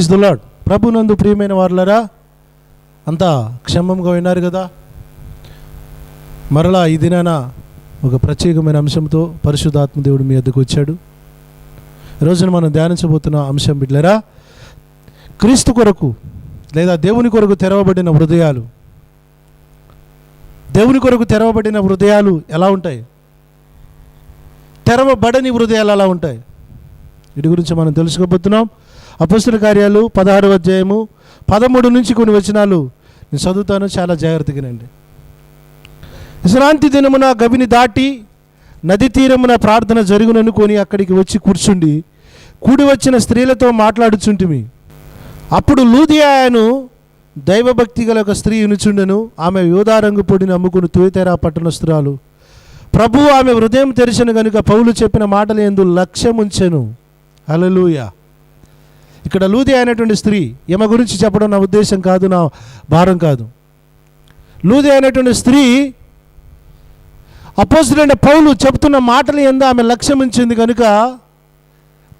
Praise lord ప్రభునందు ప్రియమైన వాళ్ళరా అంతా క్షమంగా విన్నారు కదా మరలా ఈ దినాన ఒక ప్రత్యేకమైన అంశంతో పరిశుద్ధాత్మదేవుడు మీ వద్దకు వచ్చాడు. రోజున మనం ధ్యానించబోతున్న అంశం బిడ్లరా క్రీస్తు కొరకు లేదా దేవుని కొరకు తెరవబడిన హృదయాలు. దేవుని కొరకు తెరవబడిన హృదయాలు ఎలా ఉంటాయి? తెరవబడని హృదయాలు ఎలా ఉంటాయి? వీటి గురించి మనం తెలుసుకోబోతున్నాం. అపస్తుల కార్యాలు పదహారు అధ్యాయము పదమూడు నుంచి కొన్ని వచనాలు. నేను చదువుతాను చాలా జాగ్రత్తగానండి విశ్రాంతి దినమున గవిని దాటి నది తీరమున ప్రార్థన జరుగుననుకొని అక్కడికి వచ్చి కూర్చుండి కూడి వచ్చిన స్త్రీలతో మాట్లాడుచుంటిమి. అప్పుడు లూదియాను దైవభక్తి గల ఒక స్త్రీ ఉనుచుండెను ఆమె యోధారంగు పొడిని అమ్ముకుని తూయితేరా పట్టణస్తురాలు ప్రభు ఆమె హృదయం తెరిచిన గనుక పౌలు చెప్పిన మాటలు ఎందు లక్ష్యం ఉంచెను ఇక్కడ లూది అయినటువంటి స్త్రీ ఈమె గురించి చెప్పడం నా ఉద్దేశం కాదు నా భారం కాదు. లూది అయినటువంటి స్త్రీ అపోజిట్ పౌలు చెబుతున్న మాటలు ఎందు ఆమె లక్ష్యం ఉంచింది కనుక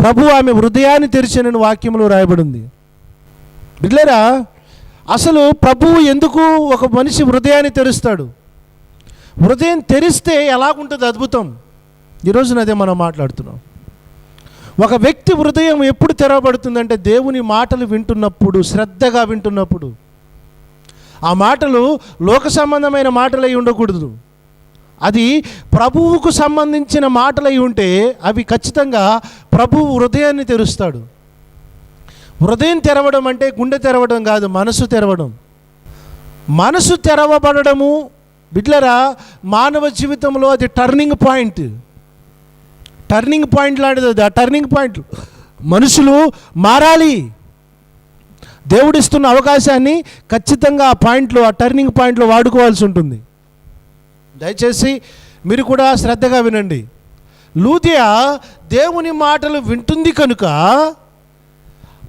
ప్రభు ఆమె హృదయాన్ని తెరిచిన వాక్యంలో రాయబడింది. బిడ్లరా అసలు ప్రభువు ఎందుకు ఒక మనిషి హృదయాన్ని తెరుస్తాడు? హృదయం తెరిస్తే ఎలాగుంటుంది అద్భుతం? ఈరోజున అదే మనం మాట్లాడుతున్నాం. ఒక వ్యక్తి హృదయం ఎప్పుడు తెరవబడుతుందంటే దేవుని మాటలు వింటున్నప్పుడు శ్రద్ధగా వింటున్నప్పుడు. ఆ మాటలు లోక సంబంధమైన మాటలై ఉండకూడదు. అది ప్రభువుకు సంబంధించిన మాటలై ఉంటే అవి ఖచ్చితంగా ప్రభువు హృదయాన్ని తెరుస్తాడు. హృదయం తెరవడం అంటే గుండె తెరవడం కాదు మనసు తెరవడం. మనసు తెరవబడము బిడ్లరా మానవ జీవితంలో అది టర్నింగ్ పాయింట్ టర్నింగ్ పాయింట్ లాంటిది అది ఆ టర్నింగ్ పాయింట్ మనుషులు మారాలి. దేవుడిస్తున్న అవకాశాన్ని ఖచ్చితంగా ఆ పాయింట్లో ఆ టర్నింగ్ పాయింట్లో వాడుకోవాల్సి ఉంటుంది. దయచేసి మీరు కూడా శ్రద్ధగా వినండి. లూదియా దేవుని మాటలు వింటుంది కనుక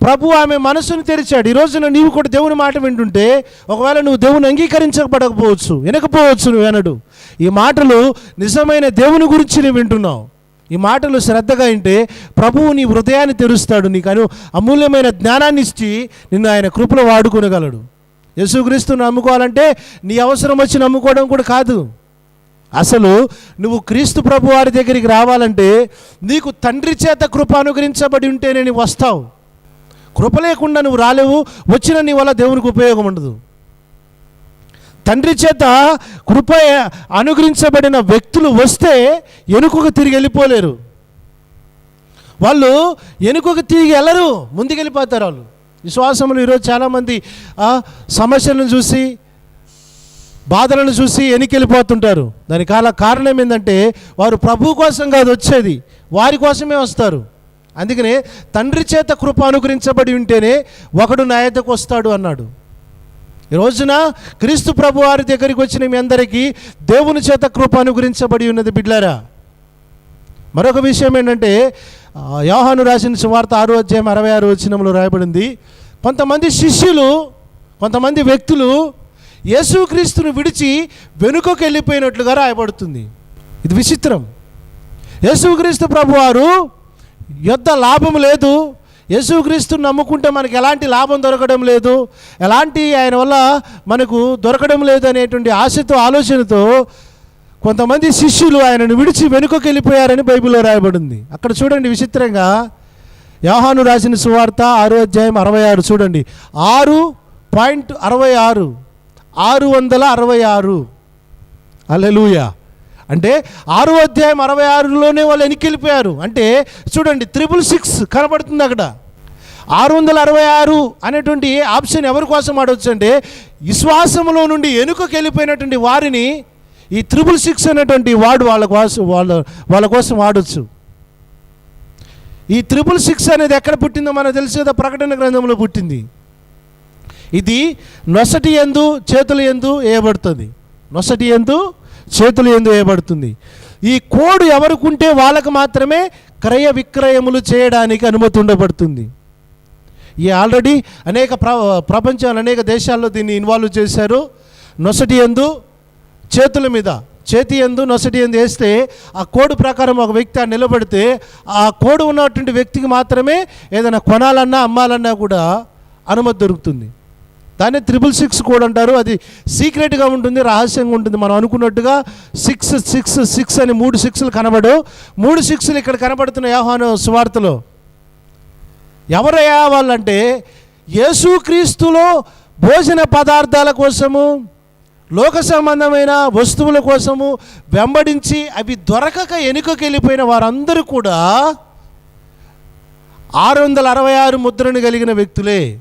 ప్రభు ఆమె మనసును తెరిచాడు. ఈ రోజున నీవు కూడా దేవుని మాట వింటుంటే ఒకవేళ నువ్వు దేవుని అంగీకరించబడకపోవచ్చు వినకపోవచ్చు నువ్వు వినడు ఈ మాటలు నిజమైన దేవుని గురించి నువ్వు వింటున్నావు. ఈ మాటలు శ్రద్ధగా వింటే ప్రభువు నీ హృదయాన్ని తెరుస్తాడు నీకు అమూల్యమైన జ్ఞానాన్ని ఇచ్చి నిన్ను ఆయన కృపలో వాడుకునగలడు. యేసుక్రీస్తుని నమ్ముకోవాలంటే నీ అవసరం వచ్చి నమ్ముకోవడం కూడా కాదు. అసలు నువ్వు క్రీస్తు ప్రభు వారి దగ్గరికి రావాలంటే నీకు తండ్రి చేత కృప అనుగ్రహించబడి ఉంటేనే నీవు వస్తావు. కృప లేకుండా నువ్వు రాలేవు వచ్చిన నీ వల్ల దేవునికి ఉపయోగం ఉండదు. తండ్రి చేత కృప అనుగ్రహించబడిన వ్యక్తులు వస్తే ఎనుకకు తిరిగి వెళ్ళిపోలేరు. వాళ్ళు ఎనుకకు తిరిగి వెళ్ళరు ముందుకెళ్ళిపోతారు వాళ్ళు. విశ్వాసములు ఈరోజు చాలామంది సమస్యలను చూసి బాధలను చూసి వెనకెళ్ళిపోతుంటారు దాని కాల కారణం ఏంటంటే వారు ప్రభు కోసం కాదు వచ్చేది వారి కోసమే వస్తారు. అందుకనే తండ్రి చేత కృప అనుగ్రహించబడి ఉంటేనే ఒకడు నా వస్తాడు అన్నాడు. ఈ రోజున క్రీస్తు ప్రభు వారి దగ్గరికి వచ్చిన మీ అందరికీ దేవుని చేత కృప అనుగ్రహించబడి ఉన్నది బిడ్లారా. మరొక విషయం ఏంటంటే యోహాను రాసిన సువార్త ఆరో అధ్యాయం అరవై ఆరు వచ్చినంలో రాయబడింది కొంతమంది శిష్యులు కొంతమంది వ్యక్తులు యేసుక్రీస్తును విడిచి వెనుకకు వెళ్ళిపోయినట్లుగా రాయబడుతుంది. ఇది విచిత్రం. యేసుక్రీస్తు ప్రభువారు యుద్ధ లాభం లేదు యేసుక్రీస్తుని నమ్ముకుంటే మనకి ఎలాంటి లాభం దొరకడం లేదు. ఎలాంటి ఆయన వల్ల మనకు దొరకడం లేదు అనేటువంటి ఆశతో ఆలోచనతో కొంతమంది శిష్యులు ఆయనను విడిచి వెనుకకు వెళ్ళిపోయారని బైబిల్లో రాయబడింది. అక్కడ చూడండి విచిత్రంగా యోహాను రాసిన సువార్త ఆరో అధ్యాయం అరవై ఆరు చూడండి. ఆరు పాయింట్ అరవై ఆరు ఆరు వందల అరవై ఆరు. అల్లెలూయ అంటే ఆరో అధ్యాయం అరవై ఆరులోనే వాళ్ళు వెనకెళ్ళిపోయారు అంటే చూడండి త్రిపుల్ సిక్స్ కనబడుతుంది అక్కడ. ఆరు వందల అరవై ఆరు అనేటువంటి ఆప్షన్ ఎవరి కోసం ఆడవచ్చు అంటే విశ్వాసంలో నుండి వెనుకకు వెళ్ళిపోయినటువంటి వారిని ఈ త్రిబుల్ సిక్స్ అనేటువంటి వాడు వాళ్ళ కోసం వాళ్ళ వాళ్ళ కోసం ఆడొచ్చు. ఈ త్రిబుల్ సిక్స్ అనేది ఎక్కడ పుట్టిందో మనకు తెలిసేదో కదా ప్రకటన గ్రంథంలో పుట్టింది. ఇది నొసటి ఎందు చేతులు ఎందు వేయబడుతుంది. నొసటి ఎందు చేతులు ఎందు వేయబడుతుంది. ఈ కోడ్ ఎవరుకుంటే వాళ్ళకు మాత్రమే క్రయ విక్రయములు చేయడానికి అనుమతి ఉండబడుతుంది. ఈ ఆల్రెడీ అనేక ప్ర ప్రపంచాలు అనేక దేశాల్లో దీన్ని ఇన్వాల్వ్ చేశారు. నొసటి ఎందు చేతుల మీద చేతి ఎందు నొసటి ఎందు వేస్తే ఆ కోడ్ ప్రకారం ఒక వ్యక్తి ఆ నిలబడితే ఆ కోడ్ ఉన్నటువంటి వ్యక్తికి మాత్రమే ఏదైనా కొనాలన్నా అమ్మాలన్నా కూడా అనుమతి దొరుకుతుంది. దాన్ని త్రిబుల్ సిక్స్ కోడ్ అంటారు. అది సీక్రెట్గా ఉంటుంది రహస్యంగా ఉంటుంది. మనం అనుకున్నట్టుగా సిక్స్ సిక్స్ సిక్స్ అని మూడు సిక్స్లు కనబడు మూడు సిక్స్లు ఇక్కడ కనబడుతున్న యాహాను సువార్తలో. ఎవరయ్యా వాళ్ళంటే యేసుక్రీస్తులో భోజన పదార్థాల కోసము లోక సంబంధమైన వస్తువుల కోసము వెంబడించి అవి దొరకక ఎనుకకి వెళ్ళిపోయిన వారందరూ కూడా ఆరు వందల అరవై ఆరు ముద్రను కలిగిన వ్యక్తులే.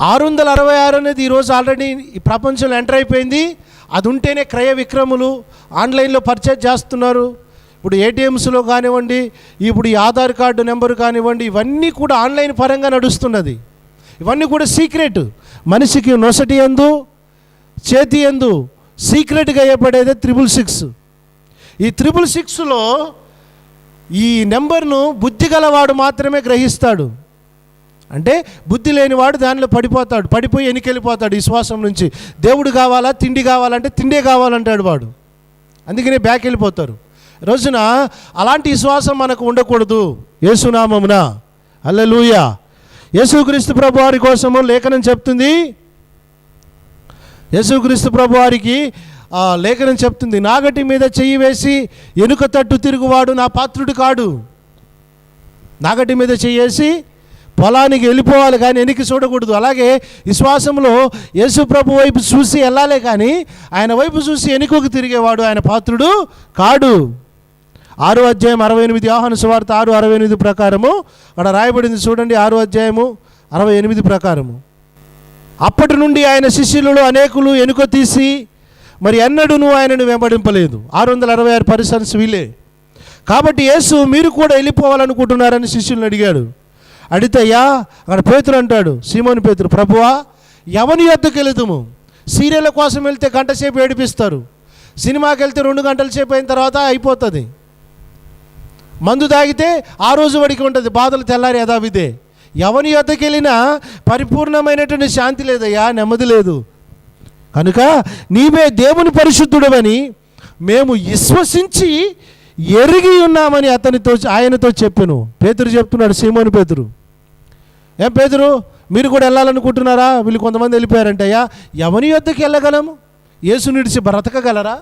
ఆరు వందల అరవై ఆరు అనేది ఈరోజు ఆల్రెడీ ఈ ప్రపంచంలో ఎంటర్ అయిపోయింది. అది ఉంటేనే క్రయ విక్రములు ఆన్లైన్లో పర్చేజ్ చేస్తున్నారు. ఇప్పుడు ఏటీఎంస్లో కానివ్వండి ఇప్పుడు ఈ ఆధార్ కార్డు నెంబర్ కానివ్వండి ఇవన్నీ కూడా ఆన్లైన్ పరంగా నడుస్తున్నది. ఇవన్నీ కూడా సీక్రెట్. మనిషికి నొసటి ఎందు చేతి ఎందు సీక్రెట్గా ఏర్పడేదే త్రిబుల్ సిక్స్. ఈ త్రిబుల్ సిక్స్లో ఈ నెంబర్ను బుద్ధి గలవాడు మాత్రమే గ్రహిస్తాడు. అంటే బుద్ధి లేనివాడు దానిలో పడిపోతాడు పడిపోయి ఎనికెళ్ళిపోతాడు ఈ శ్వాసం నుంచి. దేవుడు కావాలా తిండి కావాలంటే తిండే కావాలంటాడు వాడు. అందుకనే బ్యాక్ వెళ్ళిపోతారు రోజున అలాంటి విశ్వాసం మనకు ఉండకూడదు. యేసునామమున. అల్లెలూయ యేసుక్రీస్తు ప్రభు వారి కోసము లేఖనం చెప్తుంది. యేసుక్రీస్తు ప్రభు వారికి లేఖనం చెప్తుంది. నాగటి మీద చెయ్యి వేసి ఎనుక తట్టు తిరుగువాడు నా పాత్రుడు కాడు. నాగటి మీద చెయ్యేసి పొలానికి వెళ్ళిపోవాలి కానీ వెనక్కి చూడకూడదు. అలాగే విశ్వాసంలో యేసు ప్రభు వైపు చూసి వెళ్ళాలే కానీ ఆయన వైపు చూసి వెనుకకు తిరిగేవాడు ఆయన పాత్రుడు కాడు. ఆరు అధ్యాయం అరవై ఎనిమిది ఆహ్వాన సువార్త ఆరు అరవై ఎనిమిది ప్రకారము. అక్కడ రాయబడింది చూడండి ఆరు అధ్యాయము అరవై ఎనిమిది ప్రకారము. అప్పటి నుండి ఆయన శిష్యులలో అనేకులు ఎనుక తీసి మరి ఎన్నడూను ఆయనను వెంబడింపలేదు. ఆరు వందల అరవై ఆరు పరిసన్స్ వీలే కాబట్టి యేసు మీరు కూడా వెళ్ళిపోవాలనుకుంటున్నారని శిష్యులను అడిగాడు. అడితయ్యా అక్కడ పేతురు అంటాడు సీమోని పేతురు ప్రభువా ఎవని యొద్దకు వెళుతుము సీరియల్ కోసం వెళ్తే గంట సేపు ఏడిపిస్తారు. సినిమాకి వెళ్తే రెండు గంటల సేపు అయిన తర్వాత అయిపోతుంది. మందు తాగితే ఆ రోజు వడికి ఉంటుంది. బాధలు తెల్లారి యథావిధే. ఎవని యొద్దకు వెళ్ళినా పరిపూర్ణమైనటువంటి శాంతి లేదయ్యా నెమ్మది లేదు. కనుక నీవే దేవుని పరిశుద్ధుడవని మేము విశ్వసించి ఎరిగి ఉన్నామని అతనితో ఆయనతో చెప్పాను. పేతురు చెప్తున్నాడు సీమోని పేతురు. ఏం పేతురు? మీరు కూడా వెళ్ళాలనుకుంటున్నారా? వీళ్ళు కొంతమంది వెళ్ళిపోయారంటే అయ్యా ఎవని యొద్దకి వెళ్ళగలము? యేసునిడిచి బ్రతకగలరా?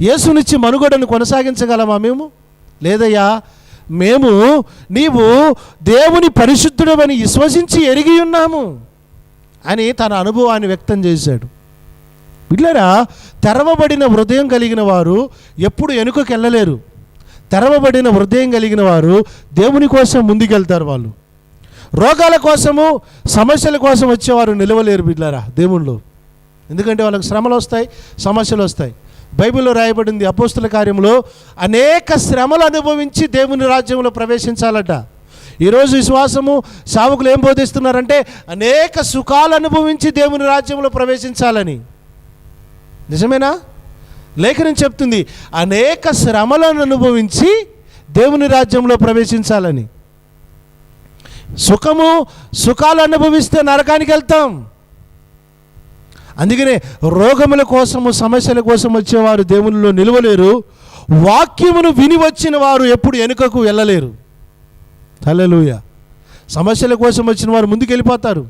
యేసునిచ్చి మనుగడను కొనసాగించగలమా మేము? లేదయ్యా మేము నీవు దేవుని పరిశుద్ధుడవని విశ్వసించి ఎరిగి ఉన్నాము అని తన అనుభవాన్ని వ్యక్తం చేశాడు. బిడ్లరా తెరవబడిన హృదయం కలిగిన వారు ఎప్పుడు వెనుకకు వెళ్ళలేరు. తెరవబడిన హృదయం కలిగిన వారు దేవుని కోసం ముందుకెళ్తారు వాళ్ళు. రోగాల కోసము సమస్యల కోసం వచ్చేవారు నిలవలేరు బిడ్లరా దేవుళ్ళు. ఎందుకంటే వాళ్ళకి శ్రమలు వస్తాయి సమస్యలు వస్తాయి. బైబిల్లో రాయబడింది అపోస్తుల కార్యంలో అనేక శ్రమలు అనుభవించి దేవుని రాజ్యంలో ప్రవేశించాలట. ఈరోజు విశ్వాసము సావుకులు ఏం బోధిస్తున్నారంటే అనేక సుఖాలు అనుభవించి దేవుని రాజ్యంలో ప్రవేశించాలని. నిజమేనా? లేఖనం చెప్తుంది అనేక శ్రమలను అనుభవించి దేవుని రాజ్యంలో ప్రవేశించాలని. సుఖము సుఖాలు అనుభవిస్తే నరకానికి వెళ్తాం. అందుకనే రోగముల కోసము సమస్యల కోసం వచ్చేవారు దేవునిలో నిలవలేరు. వాక్యమును విని వచ్చిన వారు ఎప్పుడు వెనుకకు వెళ్ళలేరు. హల్లెలూయ. సమస్యల కోసం వచ్చిన వారు ముందుకు వెళ్ళిపోతారు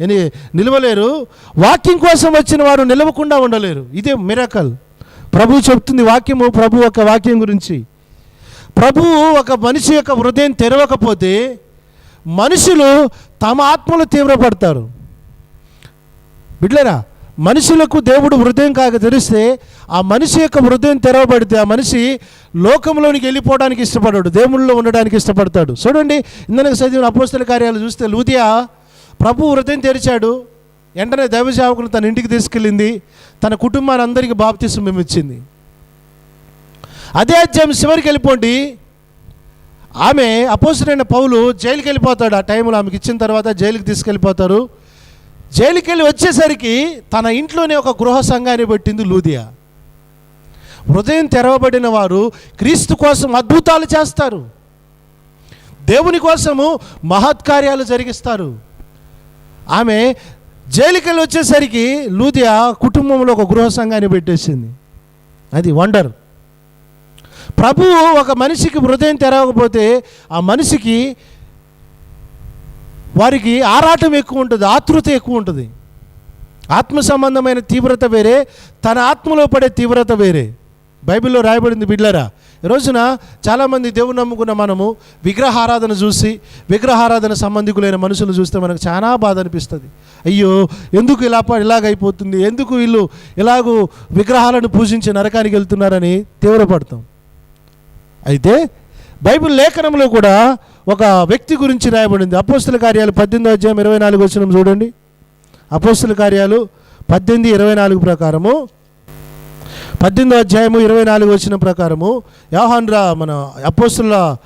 అని నిలవలేరు. వాక్యం కోసం వచ్చిన వారు నిలవకుండా ఉండలేరు. ఇదే మిరకల్. ప్రభు చెప్తుంది వాక్యము ప్రభు ఒక వాక్యం గురించి. ప్రభు ఒక మనిషి యొక్క హృదయం తెరవకపోతే మనుషులు తమ ఆత్మలు తీవ్రపడతారు. బిడ్లరా మనుషులకు దేవుడు హృదయం కాక తెలిస్తే ఆ మనిషి యొక్క హృదయం తెరవబడితే ఆ మనిషి లోకంలోనికి వెళ్ళిపోవడానికి ఇష్టపడాడు దేవుళ్ళలో ఉండడానికి ఇష్టపడతాడు. చూడండి ఇందనకు చదివిన అపోస్తల కార్యాలు చూస్తే లూదియా ప్రభు హృదయం తెరిచాడు. వెంటనే దైవసేవకులు తన ఇంటికి తీసుకెళ్ళింది. తన కుటుంబాన్ని అందరికీ బాప్తిసం ఇచ్చింది అదే అధ్యాయం చివరికి వెళ్ళిపోండి. ఆమె అపోసరైన పౌలు జైలుకి వెళ్ళిపోతాడు. ఆ టైంలో ఆమెకి ఇచ్చిన తర్వాత జైలుకి తీసుకెళ్ళిపోతారు. జైలుకి వెళ్ళి వచ్చేసరికి తన ఇంట్లోనే ఒక గృహ సంఘాన్ని పెట్టింది లూదియా. హృదయం తెరవబడిన వారు క్రీస్తు కోసం అద్భుతాలు చేస్తారు. దేవుని కోసము మహత్కార్యాలు జరిగిస్తారు. ఆమె జైలుకెళ్ళి వచ్చేసరికి లూదియా కుటుంబంలో ఒక గృహ సంఘాన్ని పెట్టేసింది. అది వండర్. ప్రభువు ఒక మనిషికి హృదయం తెరవకపోతే ఆ మనిషికి వారికి ఆరాటం ఎక్కువ ఉంటుంది ఆతృత ఎక్కువ ఉంటుంది. ఆత్మ సంబంధమైన తీవ్రత వేరే తన ఆత్మలో పడే తీవ్రత వేరే. బైబిల్లో రాయబడింది బిడ్లరా ఈ రోజున చాలామంది దేవుని నమ్ముకున్న మనము విగ్రహారాధన చూసి విగ్రహారాధన సంబంధికులైన మనుషులు చూస్తే మనకు చాలా బాధ అనిపిస్తుంది. అయ్యో ఎందుకు ఇలా ఇలాగైపోతుంది ఎందుకు వీళ్ళు ఇలాగూ విగ్రహాలను పూజించి నరకానికి వెళ్తున్నారని తీవ్రపడతాం. అయితే బైబిల్ లేఖనంలో కూడా ఒక వ్యక్తి గురించి రాయబడింది. అపోస్తుల కార్యాలు పద్దెనిమిది అధ్యాయం ఇరవై నాలుగు వచ్చిన చూడండి. అపోస్తుల కార్యాలు పద్దెనిమిది ఇరవై నాలుగు ప్రకారము. పద్దెనిమిదో అధ్యాయము ఇరవై నాలుగు వచ్చిన ప్రకారము. యోహాన్రా మన అపోస్తుల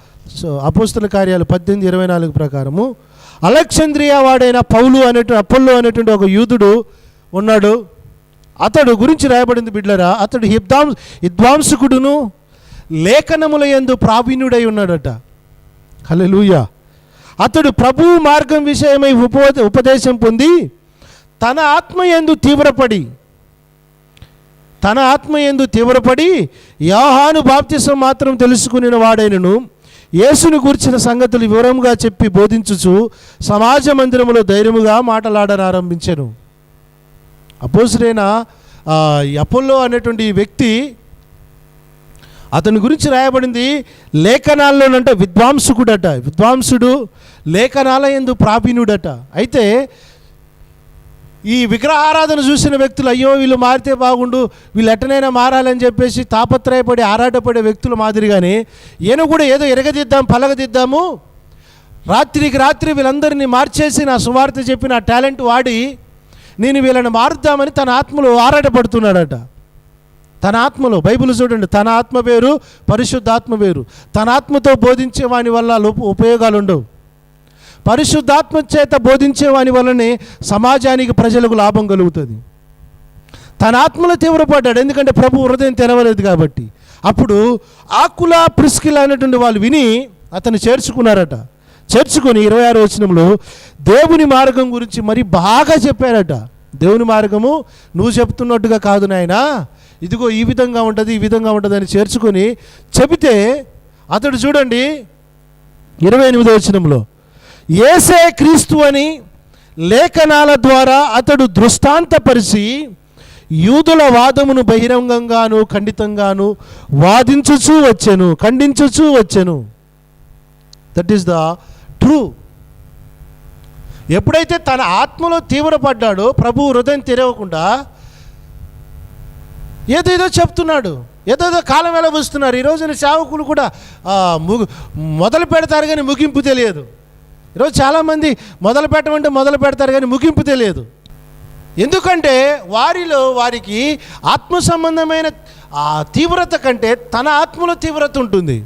అపోస్తుల కార్యాలు పద్దెనిమిది ఇరవై నాలుగు ప్రకారము. అలెక్సంద్రియా వాడైన పౌలు అనేటువంటి అప్పల్లో అనేటువంటి ఒక యూదుడు ఉన్నాడు. అతడు గురించి రాయబడింది బిడ్లరా అతడు హిద్వాం విద్వాంసకుడును లేఖనముల ఎందు ప్రావీణ్యుడై ఉన్నాడట. హల్లెలూయా. అతడు ప్రభువు మార్గం విషయమై ఉపో ఉపదేశం పొంది తన ఆత్మ ఎందు తీవ్రపడి తన ఆత్మ ఎందు తీవ్రపడి యాహాను బాప్తిసం మాత్రం తెలుసుకుని వాడైనను యేసును గూర్చిన సంగతులు వివరంగా చెప్పి బోధించుచు సమాజ మందిరములో ధైర్యముగా మాటలాడనారంభించెను అపోసుడైన ఆ, అపోల్లో అనేటువంటి వ్యక్తి అతని గురించి రాయబడింది లేఖనాల్లోనంటే విద్వాంసుకుడట. విద్వాంసుడు లేఖనాల ఎందు ప్రావీణుడట అయితే ఈ విగ్రహారాధన చూసిన వ్యక్తులు అయ్యో వీళ్ళు మారితే బాగుండు వీళ్ళు ఎట్టనైనా మారాలని చెప్పేసి తాపత్రయపడి ఆరాటపడే వ్యక్తుల మాదిరిగానే ఈయన కూడా ఏదో ఎరగదిద్దాం పలగదిద్దాము. రాత్రికి రాత్రి వీళ్ళందరినీ మార్చేసి నా సువార్త చెప్పి నా టాలెంట్ వాడి నేను వీళ్ళని మారుద్దామని తన ఆత్మలో ఆరాటపడుతున్నాడట. తన ఆత్మలో బైబిల్ చూడండి తన ఆత్మ వేరు పరిశుద్ధాత్మ వేరు. తన ఆత్మతో బోధించే వాని వల్ల ఉపయోగాలు ఉండవు. పరిశుద్ధాత్మ చేత బోధించే వాని వల్లనే సమాజానికి ప్రజలకు లాభం కలుగుతుంది. తన ఆత్మలో తీవ్రపడ్డాడు ఎందుకంటే ప్రభు హృదయం తెరవలేదు కాబట్టి. అప్పుడు ఆకుల ప్రిస్కిల్ అనేటువంటి వాళ్ళు విని అతను చేర్చుకున్నారట. చేర్చుకొని ఇరవై ఆరు వచనంలో దేవుని మార్గం గురించి మరి బాగా చెప్పారట. దేవుని మార్గము నువ్వు చెప్తున్నట్టుగా కాదు నాయనా ఇదిగో ఈ విధంగా ఉంటుంది ఈ విధంగా ఉంటుంది అని చేర్చుకొని చెబితే అతడు చూడండి ఇరవై ఎనిమిదో వచనంలో ఏసే క్రీస్తు అని లేఖనాల ద్వారా అతడు దృష్టాంతపరిచి యూదుల వాదమును బహిరంగంగాను ఖండితంగాను వాదించుచూ వచ్చెను ఖండించుచూ వచ్చెను. దట్ ఈస్ ద ట్రూ ఎప్పుడైతే తన ఆత్మలో తీవ్రపడ్డాడో ప్రభు హృదయం తెరవకుండా ఏదేదో చెప్తున్నాడు. ఏదేదో కాలం వెలబుస్తున్నారు ఈ రోజున సేవకులు కూడా మొదలు పెడతారు కానీ ముగింపు తెలియదు. ఈరోజు చాలామంది మొదలు పెట్టమంటే మొదలు పెడతారు కానీ ముగింపు తెలియదు. ఎందుకంటే వారిలో వారికి ఆత్మ సంబంధమైన ఆ తీవ్రత కంటే తన ఆత్మలో తీవ్రత ఉంటుంది.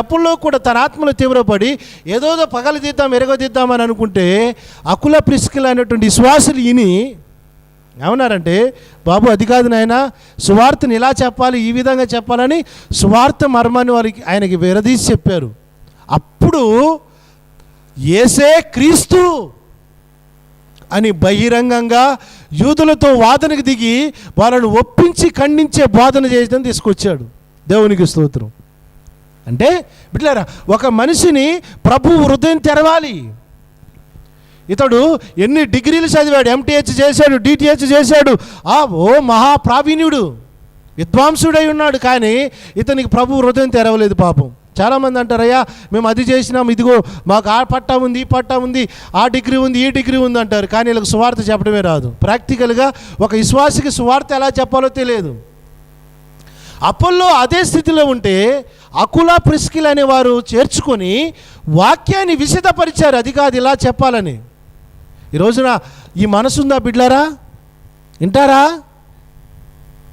ఎప్పుల్లో కూడా తన ఆత్మలో తీవ్రపడి ఏదోదో పగలదిద్దాం ఎరగదిద్దాం అని అనుకుంటే అకుల ప్రిస్కిల్ అనేటువంటి విశ్వాసులు ఇని ఏమన్నారంటే బాబు అది కాదు నాయన సువార్తను ఇలా చెప్పాలి ఈ విధంగా చెప్పాలని సువార్త మర్మాన్ని వారికి ఆయనకి విరదీసి చెప్పారు. అప్పుడు ఏసే క్రీస్తు అని బహిరంగంగా యూదులతో వాదనకు దిగి వాళ్ళను ఒప్పించి ఖండించే బోధన చేయడం తీసుకొచ్చాడు. దేవునికి స్తోత్రం. అంటే బిడ్డారా ఒక మనిషిని ప్రభు హృదయం తెరవాలి. ఇతడు ఎన్ని డిగ్రీలు చదివాడు? ఎంటీహెచ్ చేశాడు డిటిహెచ్ చేశాడు. ఆ ఓ మహాప్రావీణ్యుడు విద్వాంసుడై ఉన్నాడు కానీ ఇతనికి ప్రభు హృదయం తెరవలేదు పాపం. చాలామంది అంటారయ్యా మేము అది చేసినాం ఇదిగో మాకు ఆ పట్టా ఉంది ఈ పట్టా ఉంది ఆ డిగ్రీ ఉంది ఈ డిగ్రీ ఉంది అంటారు. కానీ వీళ్ళకి సువార్త చెప్పడమే రాదు. ప్రాక్టికల్గా ఒక విశ్వాసికి సువార్త ఎలా చెప్పాలో తెలియదు. అపోల్లో అదే స్థితిలో ఉంటే అకుల ప్రిస్కిల్ అనే వారు చేర్చుకొని వాక్యాన్ని విశదపరిచారు. అది కాదు ఇలా చెప్పాలని. ఈ రోజున ఈ మనసుందా బిడ్లారా? వింటారా?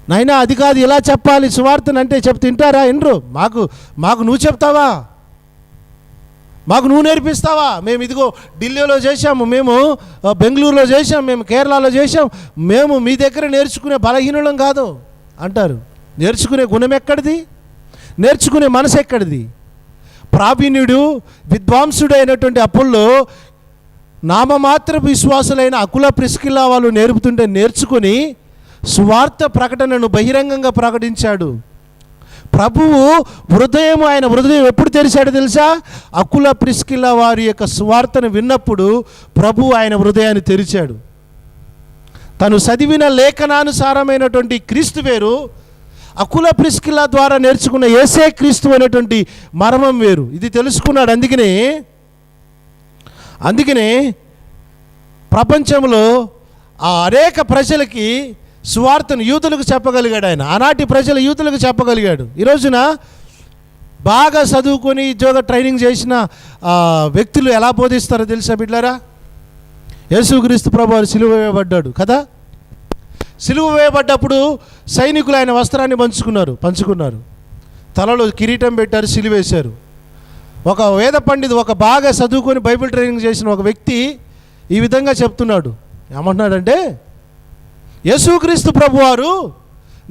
నైనా అది కాదు ఇలా చెప్పాలి సువార్తను అంటే చెప్తే వింటారా వినరు. మాకు మాకు నువ్వు చెప్తావా? మాకు నువ్వు నేర్పిస్తావా? మేము ఇదిగో ఢిల్లీలో చేశాము మేము బెంగళూరులో చేశాం మేము కేరళలో చేశాం మేము మీ దగ్గర నేర్చుకునే బలహీనులం కాదు అంటారు. నేర్చుకునే గుణం ఎక్కడిది? నేర్చుకునే మనసు ఎక్కడిది? ప్రావీణ్యుడు విద్వాంసుడు అయినటువంటి అప్పుల్లో నామమాత్ర విశ్వాసులైన అకుల ప్రిస్కిల్లా వాళ్ళు నేర్పుతుంటే నేర్చుకుని సువార్త ప్రకటనను బహిరంగంగా ప్రకటించాడు. ప్రభువు హృదయం ఆయన హృదయం ఎప్పుడు తెరిచాడో తెలుసా? అకుల ప్రిస్కిల వారి యొక్క సువార్తను విన్నప్పుడు ప్రభు ఆయన హృదయాన్ని తెరిచాడు. తను చదివిన లేఖనానుసారమైనటువంటి క్రీస్తు వేరు అకుల ప్రిస్కిల ద్వారా నేర్చుకున్న ఏసే క్రీస్తు అనేటువంటి మర్మం వేరు. ఇది తెలుసుకున్నాడు. అందుకనే అందుకనే ప్రపంచంలో ఆ అనేక ప్రజలకి సువార్తను యూతులకు చెప్పగలిగాడు ఆయన. ఆనాటి ప్రజల యూతులకు చెప్పగలిగాడు. ఈరోజున బాగా చదువుకొని ఉద్యోగ ట్రైనింగ్ చేసిన వ్యక్తులు ఎలా బోధిస్తారో తెలుసా బిడ్డారా యేసుక్రీస్తు ప్రభు సిలువ వేయబడ్డాడు కదా? సిలువ వేయబడ్డప్పుడు సైనికులు ఆయన వస్త్రాన్ని పంచుకున్నారు పంచుకున్నారు. తలలో కిరీటం పెట్టారు సిలువేశారు ఒక వేద పండితు ఒక బాగా చదువుకొని బైబిల్ ట్రైనింగ్ చేసిన ఒక వ్యక్తి ఈ విధంగా చెప్తున్నాడు. ఏమంటున్నాడంటే యేసుక్రీస్తు ప్రభువారు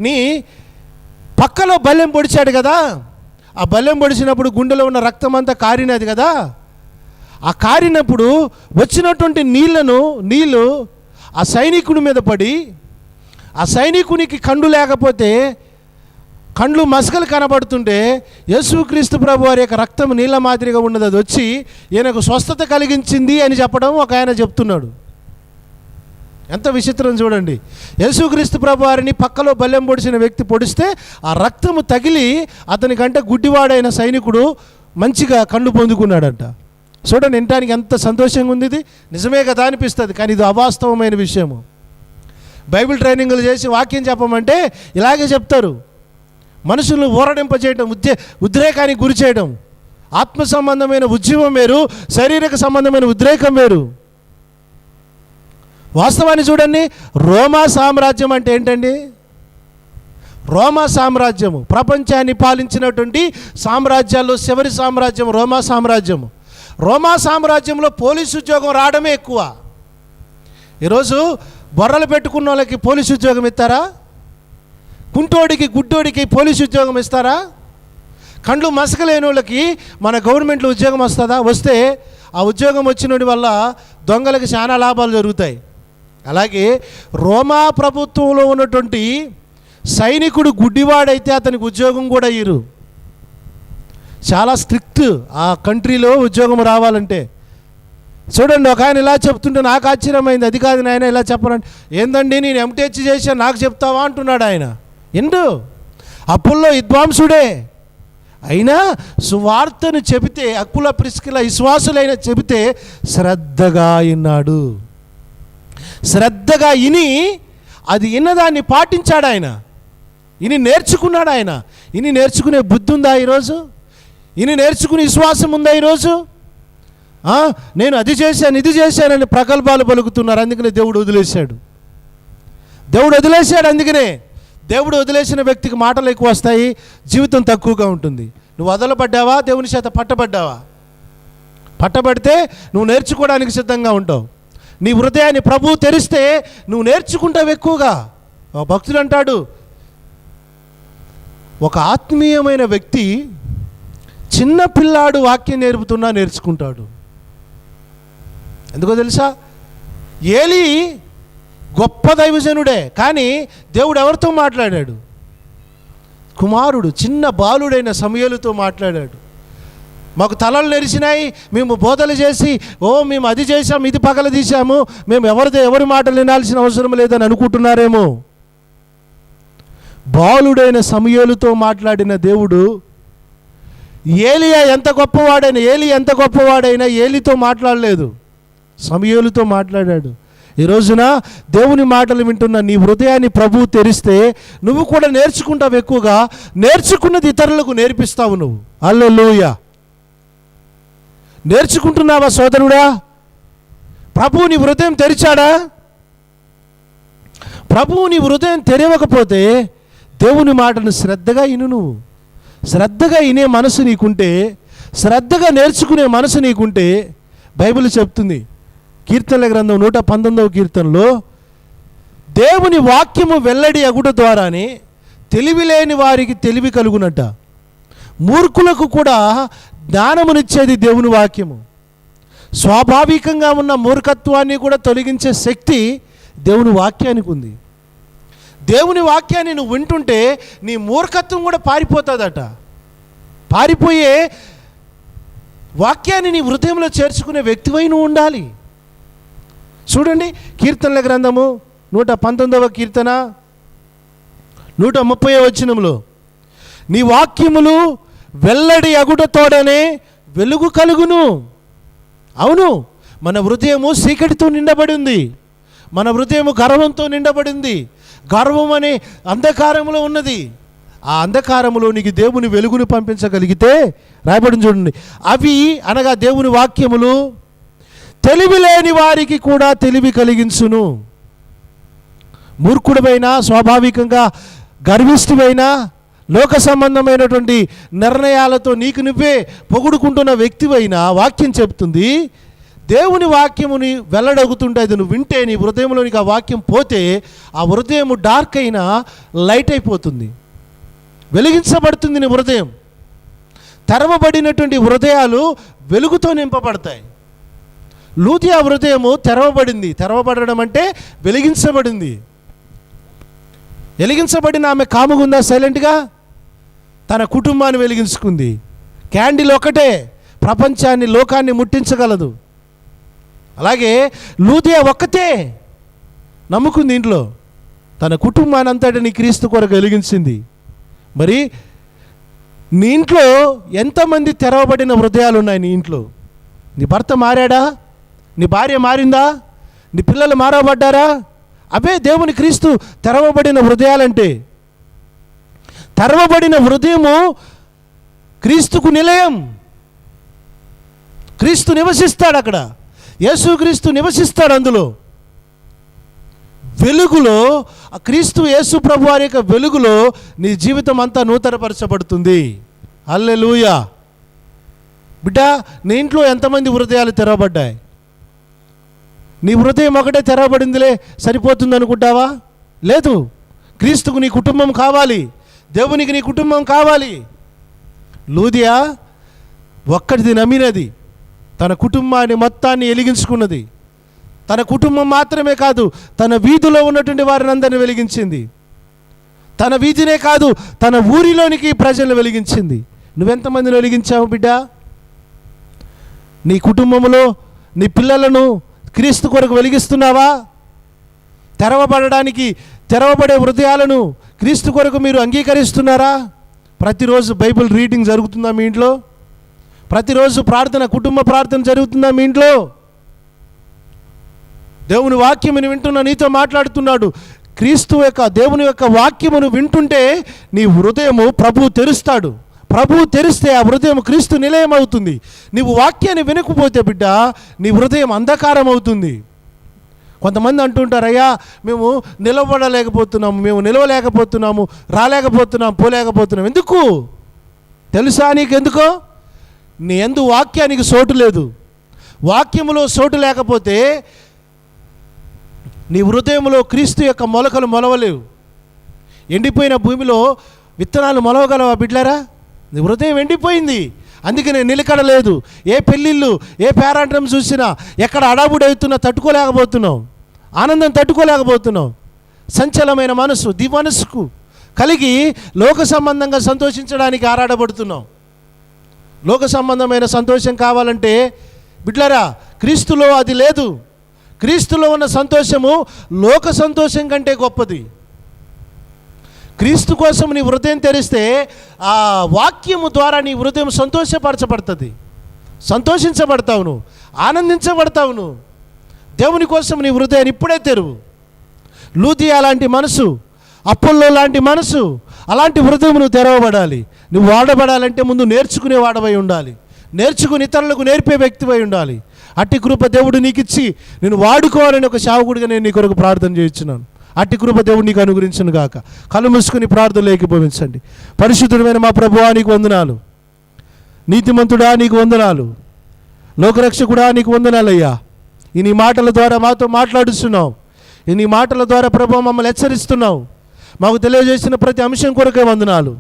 నీ పక్కలో బల్లెం పొడిచాడు కదా. ఆ బల్లెం పొడిచినప్పుడు గుండెలో ఉన్న రక్తం అంతా కారినది కదా. ఆ కారినప్పుడు వచ్చినటువంటి నీళ్ళను నీళ్ళు ఆ సైనికుడి మీద పడి ఆ సైనికునికి కండు లేకపోతే కండ్లు మసకలు కనబడుతుంటే యేసుక్రీస్తు ప్రభు వారి యొక్క రక్తం నీళ్ళ మాదిరిగా ఉన్నది. అది వచ్చి ఈయనకు స్వస్థత కలిగించింది అని చెప్పడం ఒక ఆయన చెప్తున్నాడు. ఎంత విచిత్రం చూడండి. యేసుక్రీస్తు ప్రభు వారిని పక్కలో బల్లెం పొడిచిన వ్యక్తి పొడిస్తే ఆ రక్తము తగిలి అతనికంటే గుడ్డివాడైన సైనికుడు మంచిగా కళ్ళు పొందుకున్నాడంట. చూడండి వినటానికి ఎంత సంతోషంగా ఉంది ఇది. నిజమే కదా అనిపిస్తుంది కానీ ఇది అవాస్తవమైన విషయము. బైబిల్ ట్రైనింగ్లు చేసి వాక్యం చెప్పమంటే ఇలాగే చెప్తారు. మనుషులను ఊరడింపజేయడం ఉద్రే ఉద్రేకానికి గురి చేయడం ఆత్మ సంబంధమైన ఉద్యమం వేరు శారీరక సంబంధమైన ఉద్రేకం వేరు. వాస్తవాన్ని చూడండి రోమా సామ్రాజ్యం అంటే ఏంటండి? రోమా సామ్రాజ్యము ప్రపంచాన్ని పాలించినటువంటి సామ్రాజ్యాల్లో చివరి సామ్రాజ్యం రోమా సామ్రాజ్యము. రోమా సామ్రాజ్యంలో పోలీసు ఉద్యోగం రావడమే ఎక్కువ. ఈరోజు బొర్రలు పెట్టుకున్న వాళ్ళకి పోలీసు ఉద్యోగం ఇస్తారా? కుంటోడికి గుడ్డోడికి పోలీసు ఉద్యోగం ఇస్తారా? కండ్లు మసకలేని వాళ్ళకి మన గవర్నమెంట్లో ఉద్యోగం వస్తుందా? వస్తే ఆ ఉద్యోగం వచ్చినోడి వల్ల దొంగలకి చాలా లాభాలు జరుగుతాయి. అలాగే రోమా ప్రభుత్వంలో ఉన్నటువంటి సైనికుడు గుడ్డివాడైతే అతనికి ఉద్యోగం కూడా ఇరు చాలా స్ట్రిక్ట్ ఆ కంట్రీలో ఉద్యోగం రావాలంటే. చూడండి ఒక ఆయన ఇలా చెప్తుంటే నాకు ఆశ్చర్యమైంది. అది కాదు నాయన ఇలా చెప్పనండి ఏందండి నేను ఎంటీహెచ్ చేశాను నాకు చెప్తావా? అంటున్నాడు ఆయన. ఎండు అప్పుల్లో విద్వాంసుడే. అయినా సువార్తను చెబితే అక్కుల ప్రిస్కిల విశ్వాసులైన చెబితే శ్రద్ధగా విన్నాడు. శ్రద్ధగా ఇని అది విన్నదాన్ని పాటించాడు ఆయన. ఇని నేర్చుకున్నాడు ఆయన. ఇని నేర్చుకునే బుద్ధి ఉందా ఈరోజు? ఇని నేర్చుకునే విశ్వాసం ఉందా ఈరోజు నేను అది చేశాను ఇది చేశానని ప్రగల్భాలు పలుకుతున్నారు. అందుకనే దేవుడు వదిలేశాడు. దేవుడు వదిలేశాడు అందుకనే. దేవుడు వదిలేసిన వ్యక్తికి మాటలు ఎక్కువ వస్తాయి జీవితం తక్కువగా ఉంటుంది. నువ్వు వదలబడ్డావా? దేవుని చేత పట్టబడ్డావా? పట్టబడితే నువ్వు నేర్చుకోవడానికి సిద్ధంగా ఉంటావు. నీ హృదయాన్ని ప్రభువు తెరిస్తే నువ్వు నేర్చుకుంటావు ఎక్కువగా. ఒక భక్తుడు అంటాడు ఒక ఆత్మీయమైన వ్యక్తి చిన్న పిల్లాడు వాక్యం నేర్పుతున్నా నేర్చుకుంటాడు. ఎందుకో తెలుసా? ఏలి గొప్ప దైవజనుడే. కానీ దేవుడు ఎవరితో మాట్లాడాడు? కుమారుడు చిన్న బాలుడైన సమయలతో మాట్లాడాడు. మాకు తలలు నెరిసినాయి మేము బోధలు చేసి ఓ మేము అది చేసాం ఇది పగల తీసాము మేము ఎవరిదో ఎవరి మాటలు వినాల్సిన అవసరం లేదని అనుకుంటున్నారేమో? బాలుడైన సమయలతో మాట్లాడిన దేవుడు ఏలియా ఎంత గొప్పవాడైనా ఏలి ఎంత గొప్పవాడైనా ఏలితో మాట్లాడలేదు. సమయలతో మాట్లాడాడు. ఈ రోజున దేవుని మాటలు వింటున్న నీ హృదయాన్ని ప్రభువు తెరిస్తే నువ్వు కూడా నేర్చుకుంటావు ఎక్కువగా. నేర్చుకున్నది ఇతరులకు నేర్పిస్తావు నువ్వు. అల్లెలుయ నేర్చుకుంటున్నావా సోదరుడా? ప్రభువు నీ హృదయం తెరిచాడా? ప్రభువు నీ హృదయం తెరవకపోతే దేవుని మాటను శ్రద్ధగా ఇను నువ్వు. శ్రద్ధగా వినే మనసు నీకుంటే శ్రద్ధగా నేర్చుకునే మనసు నీకుంటే బైబిల్ చెప్తుంది కీర్తనల గ్రంథం నూట పంతొమ్మిదవ కీర్తనలో దేవుని వాక్యము వెల్లడి అగుట ద్వారానే తెలివి లేని వారికి తెలివి కలుగునట. మూర్ఖులకు కూడా జ్ఞానమునిచ్చేది దేవుని వాక్యము. స్వాభావికంగా ఉన్న మూర్ఖత్వాన్ని కూడా తొలగించే శక్తి దేవుని వాక్యానికి ఉంది. దేవుని వాక్యాన్ని నువ్వు వింటుంటే నీ మూర్ఖత్వం కూడా పారిపోతుందట. పారిపోయే వాక్యాన్ని నీ హృదయంలో చేర్చుకునే వ్యక్తివై నువ్వు ఉండాలి. చూడండి కీర్తనల గ్రంథము నూట పంతొమ్మిదవ కీర్తన నూట ముప్పై వచనంలో నీ వాక్యములు వెల్లడి అగుటతోడనే వెలుగు కలుగును. అవును మన హృదయము చీకటితో నిండబడి ఉంది మన హృదయము గర్వంతో నిండబడింది గర్వం అనే అంధకారంలో ఉన్నది. ఆ అంధకారములో నీకు దేవుని వెలుగును పంపించగలిగితే రాయబడి చూడండి అవి అనగా దేవుని వాక్యములు తెలివి లేని వారికి కూడా తెలివి కలిగించును. మూర్ఖుడమైనా స్వాభావికంగా గర్విష్ఠువైనా లోక సంబంధమైనటువంటి నిర్ణయాలతో నీకు నువ్వే పొగుడుకుంటున్న వ్యక్తివైనా వాక్యం చెప్తుంది. దేవుని వాక్యముని వెల్లడగుతుంటే అది నువ్వు వింటే నీ హృదయంలోనికి ఆ వాక్యం పోతే ఆ హృదయం డార్క్ అయినా లైట్ అయిపోతుంది. వెలిగించబడుతుంది నీ హృదయం. తెరవబడినటువంటి హృదయాలు వెలుగుతో నింపబడతాయి. లూతియా హృదయము తెరవబడింది. తెరవబడడం అంటే వెలిగించబడింది. వెలిగించబడిన ఆమె కాముగుందా సైలెంట్గా? తన కుటుంబాన్ని వెలిగించుకుంది. క్యాండిల్ ఒకటే ప్రపంచాన్ని లోకాన్ని ముట్టించగలదు. అలాగే లూదియా ఒక్కతే నమ్ముకుంది ఇంట్లో. తన కుటుంబాన్ని అంతటిని క్రీస్తు కొరకు వెలిగించింది. మరి నీ ఇంట్లో ఎంతమంది తెరవబడిన హృదయాలు ఉన్నాయి నీ ఇంట్లో? నీ భర్త మారాడా? నీ భార్య మారిందా? నీ పిల్లలు మారబడ్డారా? అవే దేవుని క్రీస్తు తెరవబడిన హృదయాలంటే. తెరవబడిన హృదయము క్రీస్తుకు నిలయం. క్రీస్తు నివసిస్తాడు అక్కడ. యేసుక్రీస్తు నివసిస్తాడు అందులో. వెలుగులో ఆ క్రీస్తు యేసు ప్రభు వారి యొక్క వెలుగులో నీ జీవితం అంతా నూతనపరచబడుతుంది. అల్లెలూయా బిడ్డ నీ ఇంట్లో ఎంతమంది హృదయాలు తెరవబడ్డాయి? నీ హృదయం ఒకటే తెరవబడిందిలే సరిపోతుంది అనుకుంటావా లేదు. క్రీస్తుకు నీ కుటుంబం కావాలి. దేవునికి నీ కుటుంబం కావాలి. లూదియా ఒక్కటిది నమ్మినది. తన కుటుంబాన్ని మొత్తాన్ని వెలిగించుకున్నది. తన కుటుంబం మాత్రమే కాదు తన వీధిలో ఉన్నటువంటి వారిని అందరిని వెలిగించింది. తన వీధినే కాదు తన ఊరిలోనికి ప్రజలను వెలిగించింది. నువ్వెంతమందిని వెలిగించావు బిడ్డ? నీ కుటుంబంలో నీ పిల్లలను క్రీస్తు కొరకు వెలిగిస్తున్నావా? తెరవబడడానికి తెరవబడే హృదయాలను క్రీస్తు కొరకు మీరు అంగీకరిస్తున్నారా? ప్రతిరోజు బైబిల్ రీడింగ్ జరుగుతుందా మీ ఇంట్లో? ప్రతిరోజు ప్రార్థన కుటుంబ ప్రార్థన జరుగుతుందా మీ ఇంట్లో? దేవుని వాక్యముని వింటున్న నీతో మాట్లాడుతున్నాడు. క్రీస్తు యొక్క దేవుని యొక్క వాక్యమును వింటుంటే నీ హృదయము ప్రభు తెరుస్తాడు. ప్రభు తెరిస్తే ఆ హృదయం క్రీస్తు నిలయం అవుతుంది నీవు వాక్యాన్ని వినకపోతే బిడ్డ నీ హృదయం అంధకారం అవుతుంది కొంతమంది అంటుంటారు అయ్యా మేము నిలబడలేకపోతున్నాము మేము నిలవలేకపోతున్నాము రాలేకపోతున్నాము పోలేకపోతున్నాం ఎందుకు? తెలుసా నీకు ఎందుకో నీ ఎందు వాక్యానికి సోటు లేదు. వాక్యములో సోటు లేకపోతే నీ హృదయంలో క్రీస్తు యొక్క మొలకలు మొలవలేవు. ఎండిపోయిన భూమిలో విత్తనాలు మొలవగలవా బిడ్లారా? హృదయం ఎండిపోయింది. అందుకే నేను నిలకడలేదు. ఏ పెళ్ళిళ్ళు ఏ పేరాటం చూసినా ఎక్కడ అడాబుడి అవుతున్నా తట్టుకోలేకపోతున్నావు. ఆనందం తట్టుకోలేకపోతున్నావు. సంచలమైన మనసు ది మనసుకు కలిగి లోక సంబంధంగా సంతోషించడానికి ఆరాడబడుతున్నావు లోక సంబంధమైన సంతోషం కావాలంటే బిడ్లరా క్రీస్తులో అది లేదు. క్రీస్తులో ఉన్న సంతోషము లోక సంతోషం కంటే గొప్పది. క్రీస్తు కోసం నీ హృదయం తెరిస్తే ఆ వాక్యము ద్వారా నీ హృదయం సంతోషపరచబడుతుంది. సంతోషించబడతావు నువ్వు ఆనందించబడతావు నువ్వు దేవుని కోసం నీ హృదయాన్ని ఇప్పుడే తెరువు. లూతియా లాంటి మనసు అప్పుల్లో లాంటి మనసు అలాంటి హృదయం నువ్వు తెరవబడాలి. నువ్వు వాడబడాలంటే ముందు నేర్చుకునే వాడవై ఉండాలి. నేర్చుకుని ఇతరులకు నేర్పే వ్యక్తివై ఉండాలి. అట్టి కృప దేవుడు నీకు ఇచ్చి నేను వాడుకోవాలని ఒక సేవకుడిగా నేను నీ కొరకు ప్రార్థన చేయించున్నాను. అట్టి కృప దేవుడు నీకు అనుగ్రహించను గాక. కళ్ళు మూసుకుని ప్రార్థన లేకపోవించండి పరిశుద్ధుడమైన మా ప్రభువా నీకు వందనాలు. నీతిమంతుడా నీకు వందనాలు. లోకరక్షకుడా నీకు వందనాలయ్యా ఈ నీ మాటల ద్వారా మాతో మాట్లాడుస్తున్నావు. ఈ నీ మాటల ద్వారా ప్రభు మమ్మల్ని హెచ్చరిస్తున్నావు. మాకు తెలియజేసిన ప్రతి అంశం కొరకే వందనాలు.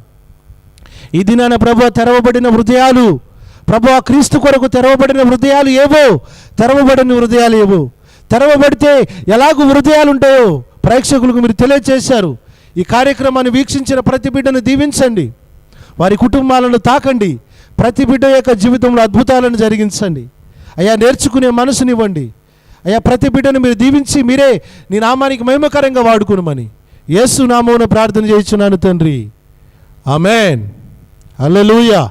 ఈ దినాన ప్రభు తెరవబడిన హృదయాలు ప్రభు ఆ క్రీస్తు కొరకు తెరవబడిన హృదయాలు ఏవో తెరవబడిన హృదయాలు ఏవో. తెరవబడితే ఎలాగూ హృదయాలు ఉంటాయో ప్రేక్షకులకు మీరు తెలియజేశారు ఈ కార్యక్రమాన్ని వీక్షించిన ప్రతి బిడ్డను దీవించండి. వారి కుటుంబాలను తాకండి. ప్రతి బిడ్డ యొక్క జీవితంలో అద్భుతాలను జరిగించండి. అయ్యా నేర్చుకునే మనసునివ్వండి. అయ్యా ప్రతి బిడ్డను మీరు దీవించి మీరే నీ నామానికి మహిమకరంగా వాడుకునమని యేసు నామమున ప్రార్థన చేయించున్నాను తండ్రి. Amen. Hallelujah.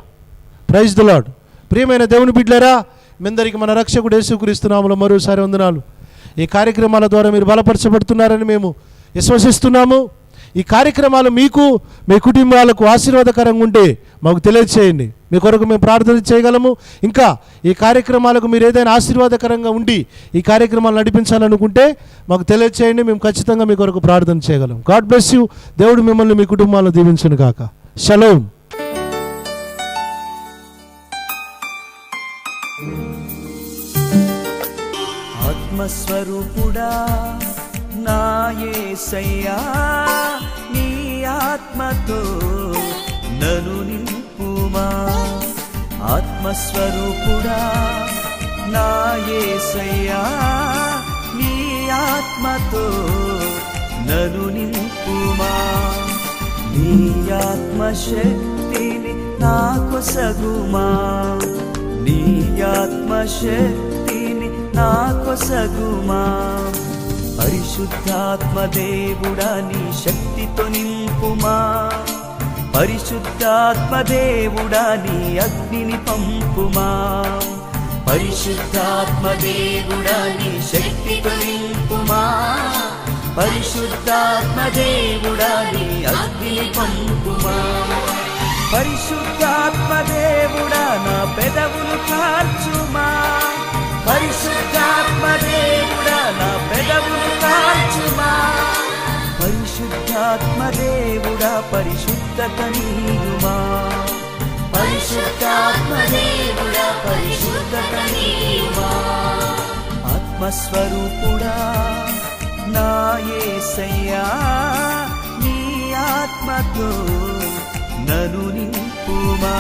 Praise the Lord ప్రియమైన దేవుని బిడ్లరా మీ అందరికీ మన రక్షకుడు యేసుక్రీస్తునాములో మరోసారి వందనాలు. ఈ కార్యక్రమాల ద్వారా మీరు బలపరచబడుతున్నారని మేము విశ్వసిస్తున్నాము. ఈ కార్యక్రమాలు మీకు మీ కుటుంబాలకు ఆశీర్వాదకరంగా ఉంటే మాకు తెలియజేయండి మీ కొరకు మేము ప్రార్థన చేయగలము. ఇంకా ఈ కార్యక్రమాలకు మీరు ఏదైనా ఆశీర్వాదకరంగా ఉండి ఈ కార్యక్రమాలు నడిపించాలనుకుంటే మాకు తెలియజేయండి మేము ఖచ్చితంగా మీ కొరకు ప్రార్థన చేయగలం. God bless you. దేవుడు మిమ్మల్ని మీ కుటుంబాలను దీవించను కాక షలోం. ఆత్మస్వరూపుడా నా యేసయ్యా నీ ఆత్మతో నను నింపుమా. ఆత్మస్వరూపుడా నా యేసయ్యా నీ ఆత్మతో నను నింపుమా. నీ ఆత్మశక్తిని నాకు సగుమా. నీ ఆత్మశక్తి నాకొసగుమా. పరిశుద్ధాత్మదేవుడా నీ శక్తితో నింపుమా. పరిశుద్ధాత్మదేవుడా నీ అగ్నిని పంపుమా. పరిశుద్ధాత్మదేవుడా నీ శక్తితో నింపుమా. పరిశుద్ధాత్మదేవుడా నీ అగ్నిని పంపుమా. పరిశుద్ధాత్మదేవుడా నా పెదవులు కార్చుమా. పరిశుద్ధాత్మదేవుడా నా పెదవులు కార్చుమా పరిశుద్ధాత్మ దేవుడా పరిశుద్ధత నీయుమా పరిశుద్ధాత్మ దేవుడా ఆత్మస్వరూపుడా నా యేసయ్యా నీ ఆత్మతో నను నింపుమా.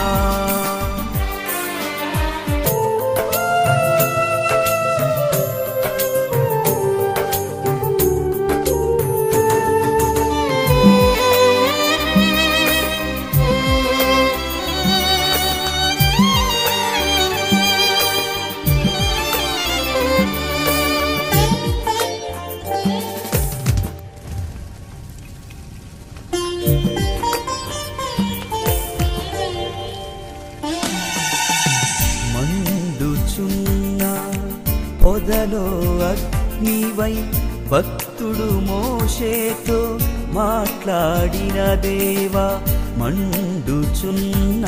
పొదలో అగ్నివై భక్తుడు మోషేతో మాట్లాడిన దేవా మండుచున్న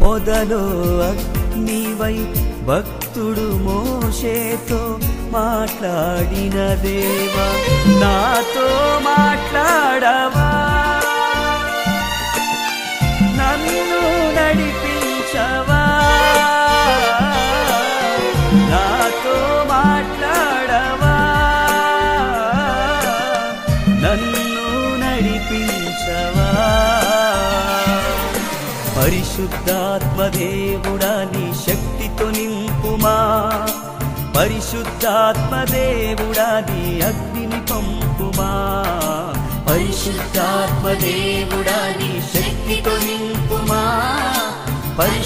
పొదలో అగ్నివై భక్తుడు మోషేతో మాట్లాడిన దేవా నాతో మాట్లాడవా? పరిశుద్ధాత్మదేవుడా నీ శక్తితో నింపుమా. పరిశుద్ధాత్మదేవుడా నీ అగ్నిని పంపుమా. పరిశుద్ధాత్మదేవుడా నీ శక్తితో నింపుమా. పరిశు